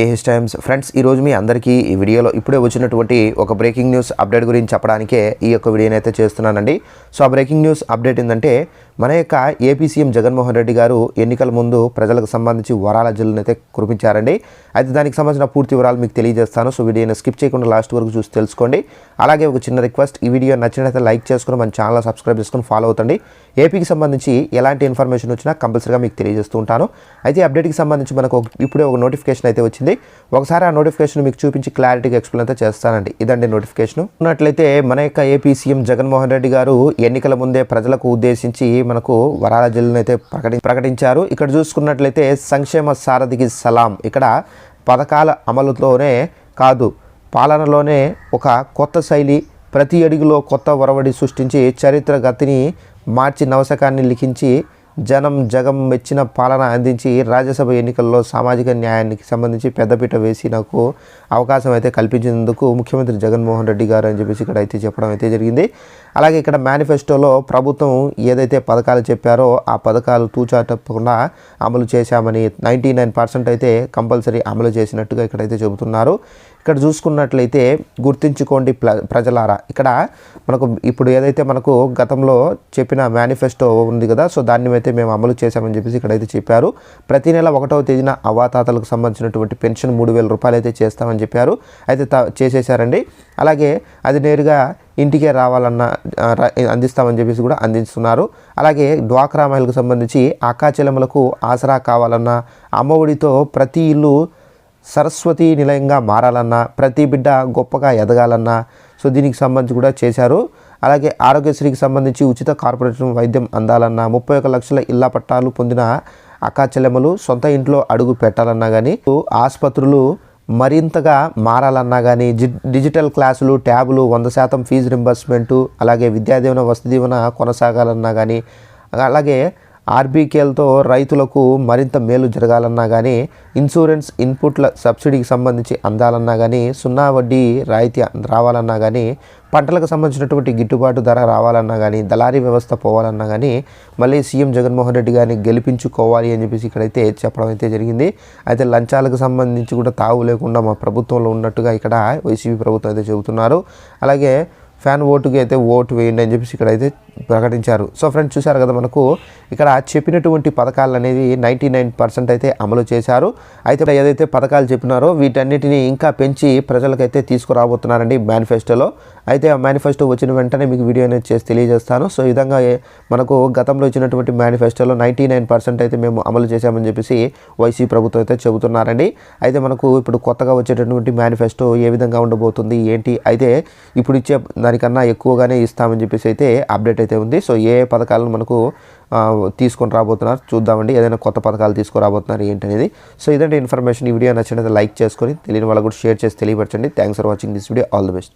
AH times. Friends ఈరోజు మీ అందరికీ ఈ వీడియోలో ఇప్పుడే వచ్చినటువంటి ఒక బ్రేకింగ్ న్యూస్ అప్డేట్ గురించి చెప్పడానికే ఈ యొక్క వీడియోని అయితే చేస్తున్నానండి. సో ఆ బ్రేకింగ్ న్యూస్ అప్డేట్ ఏంటంటే మన యొక్క ఏపీ సీఎం జగన్మోహన్ రెడ్డి గారు ఎన్నికల ముందు ప్రజలకు సంబంధించి వరాల జల్లును అయితే కురిపించారండి. అయితే దానికి సంబంధించిన పూర్తి వివరాలు మీకు తెలియజేస్తాను. సో వీడియోని స్కిప్ చేయకుండా లాస్ట్ వరకు చూసి తెలుసుకోండి. అలాగే ఒక చిన్న రిక్వెస్ట్ ఈ వీడియో నచ్చినట్లయితే లైక్ చేసుకుని మన ఛానల్ సబ్స్క్రైబ్ చేసుకుని ఫాలో అవుతండి. ఏపీకి సంబంధించి ఎలాంటి ఇన్ఫర్మేషన్ వచ్చినా కంపల్సరీగా మీకు తెలియజేస్తూ ఉంటాను. అయితే అప్డేట్కి సంబంధించి మనకు ఒక- ఇప్పుడే ఒక నోటిఫికేషన్ అయితే వచ్చింది. ఒకసారి ఆ నోటిఫికేషన్ మీకు చూపించి క్లారిటీగా ఎక్స్ప్లెయిన్ అయితే చేస్తానండి. ఇదండి నోటిఫికేషన్. ఉన్నట్లయితే మన యొక్క ఏపీ సీఎం జగన్మోహన్ రెడ్డి గారు ఎన్నికల ముందే ప్రజలకు ఉద్దేశించి మనకు వరాల జిల్లును అయితే ప్రకటి ప్రకటించారు. ఇక్కడ చూసుకున్నట్లయితే సంక్షేమ సారథికి సలాం. ఇక్కడ పథకాల అమలుతోనే కాదు పాలనలోనే ఒక కొత్త శైలి ప్రతి అడుగులో కొత్త ఒరవడి సృష్టించి చరిత్ర గతిని మార్చి నవశకాన్ని లిఖించి జనం జగం మెచ్చిన పాలన అందించి రాజ్యసభ ఎన్నికల్లో సామాజిక న్యాయానికి సంబంధించి పెద్దపీట వేసి నాకు అవకాశం అయితే కల్పించినందుకు ముఖ్యమంత్రి జగన్మోహన్ రెడ్డి గారు అని చెప్పేసి ఇక్కడ అయితే చెప్పడం అయితే జరిగింది. అలాగే ఇక్కడ మేనిఫెస్టోలో ప్రభుత్వం ఏదైతే పథకాలు చెప్పారో ఆ పథకాలు తూచా తప్పకుండా అమలు చేశామని నైంటీ నైన్ పర్సెంట్ అయితే కంపల్సరీ అమలు చేసినట్టుగా ఇక్కడైతే చెబుతున్నారు. ఇక్కడ చూసుకున్నట్లయితే గుర్తించుకోండి ప్ల ప్రజలారా ఇక్కడ మనకు ఇప్పుడు ఏదైతే మనకు గతంలో చెప్పిన మేనిఫెస్టో ఉంది కదా సో దాన్ని అయితే మేము అమలు చేశామని చెప్పేసి ఇక్కడైతే చెప్పారు. ప్రతి నెల ఒకటవ తేదీన అవాతాతలకు సంబంధించినటువంటి పెన్షన్ మూడు వేల రూపాయలు అయితే చేస్తామని చెప్పారు. అయితే త- చేసేసారండి అలాగే అది నేరుగా ఇంటికే రావాలన్న అందిస్తామని చెప్పేసి కూడా అందిస్తున్నారు. అలాగే డ్వాక్రా మహిళకు సంబంధించి అక్కాచెలములకు ఆసరా కావాలన్న అమ్మఒడితో ప్రతి ఇల్లు సరస్వతి నిలయంగా మారాలన్నా ప్రతి బిడ్డ గొప్పగా ఎదగాలన్నా సో దీనికి సంబంధించి కూడా చేశారు. అలాగే ఆరోగ్యశ్రీకి సంబంధించి ఉచిత కార్పొరేషన్ వైద్యం అందాలన్నా ముప్పై ఒక లక్షల ఇళ్ళ పట్టాలు పొందిన అక్కాచెల్లెమ్మలు సొంత ఇంట్లో అడుగు పెట్టాలన్నా కానీ ఆసుపత్రులు మరింతగా మారాలన్నా కానీ డిజిటల్ క్లాసులు ట్యాబులు వంద శాతం ఫీజు రింబర్స్మెంటు అలాగే విద్యాదీవన వసతి దీవెన కొనసాగాలన్నా కానీ అలాగే ఆర్బీకేల్తో రైతులకు మరింత మేలు జరగాలన్నా కానీ ఇన్సూరెన్స్ ఇన్పుట్ల సబ్సిడీకి సంబంధించి అందాలన్నా కానీ సున్నా వడ్డీ రాయితీ రావాలన్నా కానీ పంటలకు సంబంధించినటువంటి గిట్టుబాటు ధర రావాలన్నా కానీ దళారీ వ్యవస్థ పోవాలన్నా కానీ మళ్ళీ సీఎం జగన్మోహన్ రెడ్డి గారిని గెలిపించుకోవాలి అని చెప్పేసి ఇక్కడైతే చెప్పడం అయితే జరిగింది. అయితే లంచాలకు సంబంధించి కూడా తావు లేకుండా మా ప్రభుత్వంలో ఉన్నట్టుగా ఇక్కడ వైసీపీ ప్రభుత్వం అయితే చెబుతున్నారు. అలాగే ఫ్యాన్ ఓటుకి అయితే ఓటు వేయండి అని చెప్పేసి ఇక్కడ అయితే ప్రకటించారు. సో ఫ్రెండ్స్ చూశారు కదా మనకు ఇక్కడ చెప్పినటువంటి పథకాలు అనేది నైంటీ నైన్ పర్సెంట్ అయితే అమలు చేశారు. అయితే ఏదైతే పథకాలు చెప్పినారో వీటన్నిటిని ఇంకా పెంచి ప్రజలకైతే తీసుకురాబోతున్నారండి మేనిఫెస్టోలో. అయితే ఆ మేనిఫెస్టో వచ్చిన వెంటనే మీకు వీడియో అనేది చేసి తెలియజేస్తాను. సో ఈ విధంగా మనకు గతంలో ఇచ్చినటువంటి మేనిఫెస్టోలో నైంటీ నైన్ పర్సెంట్ అయితే మేము అమలు చేశామని చెప్పేసి వైసీ ప్రభుత్వం అయితే చెబుతున్నారండి. అయితే మనకు ఇప్పుడు కొత్తగా వచ్చేటటువంటి మేనిఫెస్టో ఏ విధంగా ఉండబోతుంది ఏంటి? అయితే ఇప్పుడు ఇచ్చే దానికన్నా ఎక్కువగానే ఇస్తామని చెప్పేసి అయితే అప్డేట్ అయితే ఉంది. సో ఏ పథకాలను మనకు తీసుకొని రాబోతున్నారు చూద్దామండి. ఏదైనా కొత్త పథకాలు తీసుకురాబోతున్నారు ఏంటి అనేది సో ఇదంటే ఇన్ఫర్మేషన్. ఈ వీడియో నచ్చినది లైక్ చేసుకొని తెలియని వాళ్ళకు కూడా షేర్ చేసి తెలియపరచండి. Thanks for watching this video. All the best.